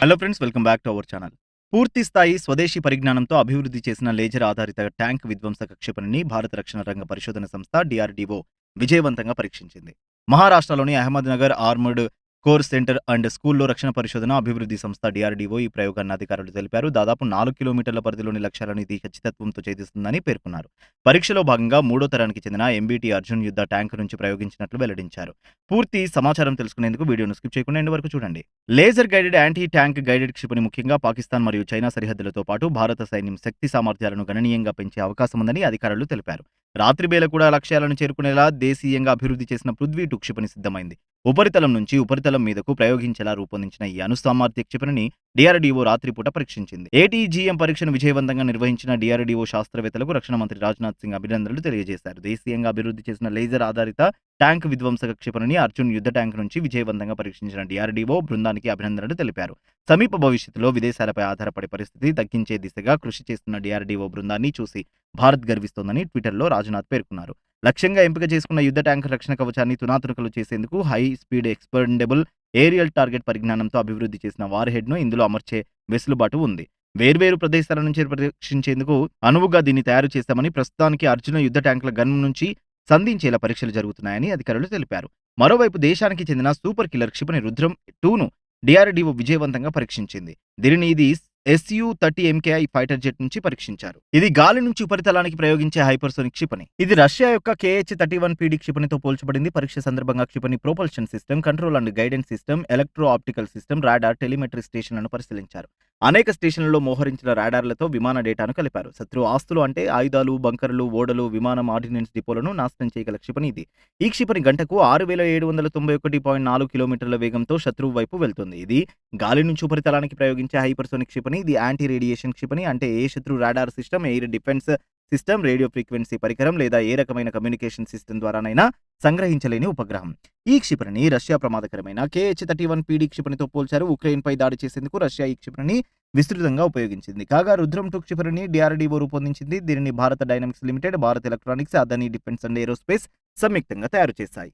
Hello friends welcome back to our channel పూర్తి స్థాయి స్వదేశీ పరిజ్ఞానంతో అభివృద్ధి చేసిన లేజర్ ఆధారిత ట్యాంక్ విధ్వంసక క్షిపణిని భారత రక్షణ రంగ పరిశోధన సంస్థ డిఆర్డీఓ విజయవంతంగా పరీక్షించింది. మహారాష్ట్రలోని Ahmednagar armoured corps centre and స్కూల్లో రక్షణ పరిశోధన అభివృద్ధి సంస్థ డిఆర్డీఓ ఈ ప్రయోగాన్ని అధికారులు తెలిపారు. దాదాపు నాలుగు కిలోమీటర్ల పరిధిలోని లక్ష్యాలను ఇది ఖచ్చితత్వంతో ఛేదిస్తుందని పేర్కొన్నారు. పరీక్షలో భాగంగా మూడో తరానికి చెందిన ఎంబీటీ అర్జున్ యుద్ధ ట్యాంక్ నుంచి ప్రయోగించినట్లు వెల్లడించారు. పూర్తి సమాచారం తెలుసుకునేందుకు వీడియోను స్కిప్ చేయకుండా ఎండ్ వరకు చూడండి. Laser guided anti tank guided క్షిపణి ముఖ్యంగా పాకిస్తాన్ మరియు చైనా సరిహద్దులతో పాటు భారత సైన్యం శక్తి సామర్థ్యాలను గణనీయంగా పెంచే అవకాశం ఉందని అధికారులు తెలిపారు. రాత్రి వేళ కూడా లక్ష్యాలను చేరుకునేలా దేశీయంగా అభివృద్ధి చేసిన పృథ్వీ టు క్షిపణి సిద్ధమైంది. ఉపరితలం నుంచి ఉపరితలం మీదకు ప్రయోగించేలా రూపొందించిన ఈ అనుసామర్థ్య క్షిపణిని డిఆర్డీఓ రాత్రిపూట పరీక్షించింది. ఏటీజీఎం పరీక్షను విజయవంతంగా నిర్వహించిన డిఆర్డీఓ శాస్త్రవేత్తలకు రక్షణ మంత్రి రాజ్నాథ్ సింగ్ అభినందనలు తెలియజేశారు. దేశీయంగా అభివృద్ధి చేసిన లేజర్ ఆధారిత ట్యాంక్ విధ్వంసక క్షిపణిని అర్జున్ యుద్ధ ట్యాంక్ నుంచి విజయవంతంగా పరీక్షించిన డిఆర్డీఓ బృందానికి అభినందనలు తెలిపారు. సమీప భవిష్యత్తులో విదేశాలపై ఆధారపడే పరిస్థితి తగ్గించే దిశగా కృషి చేస్తున్న డిఆర్డీఓ బృందాన్ని చూసి భారత్ గర్విస్తోందని ట్విట్టర్లో రాజ్నాథ్ పేర్కొన్నారు. లక్ష్యంగా ఎంపిక చేసుకున్న యుద్ధ ట్యాంక్ రక్షణ కవచాన్ని తునాతునకలు చేసేందుకు high speed expendable aerial target పరిజ్ఞానంతో అభివృద్ధి చేసిన వార్ హెడ్ను ఇందులో అమర్చే వెసులుబాటు ఉంది. వేర్వేరు ప్రదేశాల నుంచి పరీక్షించేందుకు అనువుగా దీన్ని తయారు చేస్తామని ప్రస్తుతానికి అర్జున యుద్ధ ట్యాంకుల గన్ నుంచి సంధించేలా పరీక్షలు జరుగుతున్నాయని అధికారులు తెలిపారు. మరోవైపు దేశానికి చెందిన సూపర్ కిల్లర్ క్షిపణి రుద్రం టూను డిఆర్డీఓ విజయవంతంగా పరీక్షించింది. దీనిని ఇది SU thirty MKI fighter jet నుంచి పరీక్షించారు. ఇది గాలి నుంచి ఉపరితలానికి ప్రయోగించే హైపర్సోనిక్ క్షిపణి. ఇది రష్యా యొక్క కేహెచ్ థర్టీ వన్ పీడీ క్షిపణితో పోల్చబడింది. పరీక్ష సందర్భంగా క్షిపణి propulsion system control and guidance system electro optical system radar telemetry స్టేషన్లను పరిశీలించారు. అనేక స్టేషన్లలో మోహరించిన రాడార్లతో విమాన డేటాను కలిపారు. శత్రు ఆస్తులు అంటే ఆయుధాలు బంకర్లు ఓడలు విమానం ఆర్డినెన్స్ డిపోలను నాశనం చేయగల క్షిపణి ఇది. ఈ క్షిపణి గంటకు ఆరు వేల ఏడు వందల తొంభై ఒకటి పాయింట్ నాలుగు కిలోమీటర్ల వేగంతో శత్రువు వైపు వెళ్తుంది. ఇది గాలి నుంచి ఉపరితలానికి ప్రయోగించే హైపర్సోనిక్ క్షిపణి ఇది యాంటీ రేడియేషన్ క్షిపణి అంటే ఏ శత్రు radar system air defence system radio frequency పరికరం లేదా ఏ రకమైన కమ్యూనికేషన్ సిస్టమ్ ద్వారానైనా సంగ్రహించలేని ఉపగ్రహం. ఈ క్షిపణిని రష్యా ప్రమాదకరమైన కేహెచ్ థర్టీ వన్ పీడీ క్షిపణితో పోల్చారు. ఉక్రెయిన్పై దాడి చేసేందుకు రష్యా ఈ క్షిపణిని విస్తృతంగా ఉపయోగించింది. కాగా రుద్రం టూ క్షిపణిని డిఆర్డీఓ రూపొందించింది. దీనిని Bharat dynamics limited Bharat electronics Adani defence and aerospace సంయుక్తంగా తయారు చేశాయి.